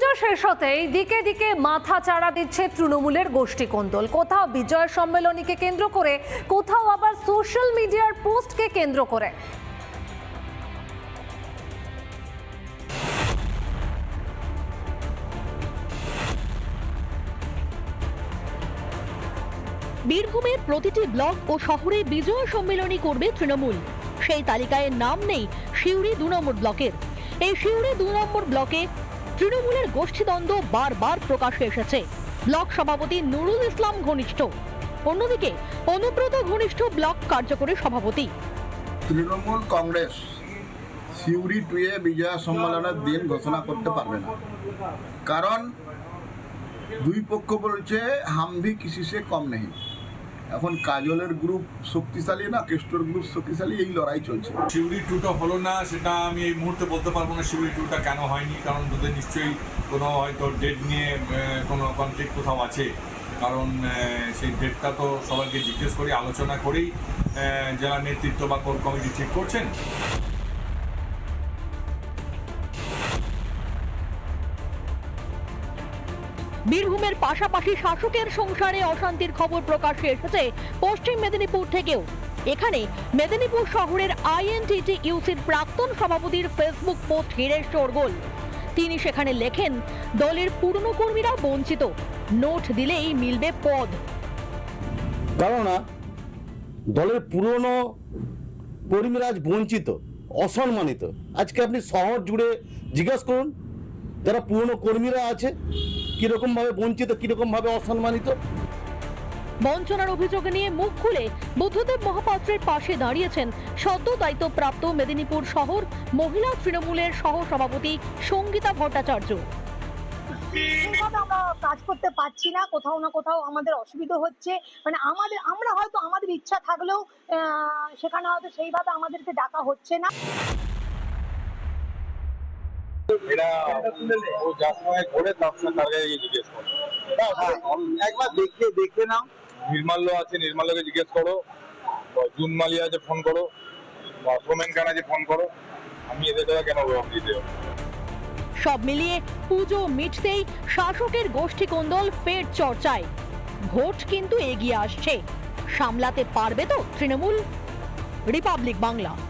পুজো শেষ হতেই দিকে দিকে মাথা চাড়া দিচ্ছে তৃণমূলের গোষ্ঠী কোন্দল। কোথাও বিজয় সম্মেলনীকে কেন্দ্র করে, কোথাও আবার সোশ্যাল মিডিয়ার পোস্টকে কেন্দ্র করে। বীরভূমের প্রতিটি ব্লক ও শহরে বিজয় সম্মেলনী করবে তৃণমূল। সেই তালিকায় নাম নেই সিউড়ি দু নম্বর ব্লকের। এই সিউড়ি দু নম্বর ব্লকে তৃণমূলের গোষ্ঠীদ্বন্দ্ব বারবার প্রকাশে এসেছে। ব্লক সভাপতি নুরুল ইসলাম ঘনিষ্ঠ। অন্যদিকে, অনুব্রত ঘনিষ্ঠ ব্লক কার্যকরী সভাপতি। তৃণমূল কংগ্রেস, সিউড়ি টুয়ে বিজয়া সম্মেলনের দিন ঘোষণা করতে পারবে না। কারণ, দুই পক্ষ বলছে, হামভি কিসি সে কম নেই। এখন কাজলের গ্রুপ শক্তিশালী না, কেষ্টর গ্রুপ শক্তিশালী, এই লড়াই চলছে। শিউরি টুটা হলো না, সেটা আমি এই মুহূর্তে বলতে পারব না, শিউরি টুটা কেন হয়নি, কারণ তোদের নিশ্চয়ই কোনো হয়তো ডেট নিয়ে কোনো কনফ্লিক্ট কোথাও আছে। কারণ সেই ডেটটা তো সবাইকে জিজ্ঞেস করি, আলোচনা করেই যারা নেতৃত্ব বা কোর কমিটি ঠিক করছেন। বীরভূমের পাশাপাশি শাসকের সংসারে অশান্তির খবর প্রকাশ্যে এসেছে পশ্চিম মেদিনীপুর থেকেও। এখানে মেদিনীপুর শহরের আইএনটিটি ইউসির প্রাক্তন সভাপতির ফেসবুক পোস্ট ঘিরে শোরগোল তিনি সেখানে লেখেন, দলের পুরনো কর্মীরা বঞ্চিত। নোট দিলেই মিলবে পদ। কেননা দলের পুরনো কর্মীরা আজ বঞ্চিত, অসম্মানিত। আজকে আপনি শহর জুড়ে জিজ্ঞাসা করুন, যারা পুরনো কর্মীরা আছে কীরকমভাবে বঞ্চিত কীরকমভাবে অসম্মানিত? বঞ্চনার অভিযোগ নিয়ে মুখ খুলে বুদ্ধদেব মহাপাত্রের পাশে দাঁড়িয়েছেন সদ্য দায়িত্বপ্রাপ্ত মেদিনীপুর শহর মহিলা তৃণমূলের সহ সভাপতি সঙ্গীতা ভট্টাচার্য। সেইভাবে আমরা কাজ করতে পারছি না কোথাও না কোথাও আমাদের অসুবিধা হচ্ছে। মানে আমাদের আমরা হয়তো আমাদের ইচ্ছা থাকলেও সেখানে হয়তো সেইভাবে আমাদেরকে ডাকা হচ্ছে না। সব মিলিয়ে পুজো মিটতেই শাসকের গোষ্ঠী কোন্দল ফের চর্চায়। ভোট কিন্তু এগিয়ে আসছে। সামলাতে পারবে তো তৃণমূল? রিপাবলিক বাংলা।